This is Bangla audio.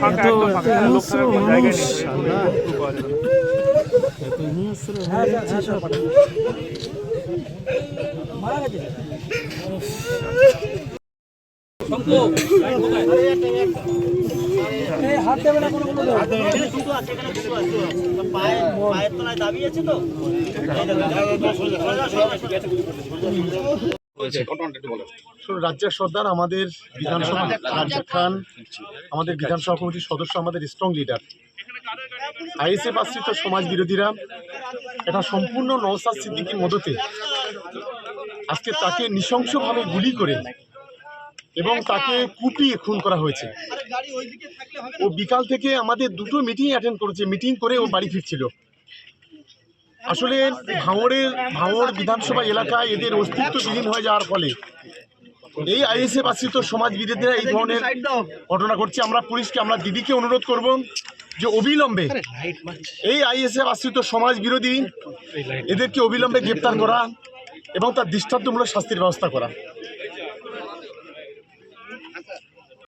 ফাঁকা একদম ফাঁকা কোনো পাওয়া যাবে না। শুধু রাজ্যের সর্দার আমাদের বিধানসভা রাজ্জাক খান আমাদের বিধানসভা কমিটির সদস্য আমাদের স্ট্রং লিডার আইএসএফ আশ্রিত সমাজ বিরোধীরা এটা সম্পূর্ণ নওসাদ সিদ্দিকির মদতে আজকে তাকে নৃশংসভাবে গুলি করে এবং তাকে কুপিয়ে খুন করা হয়েছে। ও বিকাল থেকে আমাদের দুটো মিটিং অ্যাটেন্ড করেছে মিটিং করে ও বাড়ি ফিরছিল। আসলে ভাঙড়ের, ভাঙড় বিধানসভা এলাকায় এদের অস্তিত্ব বিলীন হয়ে যাওয়ার ফলে এই আইএসএফ আশ্রিত সমাজ বিরোধীরা এই ধরনের ঘটনা ঘটছে। আমরা পুলিশকে, আমরা দিদিকে অনুরোধ করব যে অবিলম্বে এই আইএসএফ আশ্রিত সমাজ বিরোধী এদেরকে অবিলম্বে গ্রেপ্তার করা এবং তার দৃষ্টান্তমূলক শাস্তির ব্যবস্থা করা।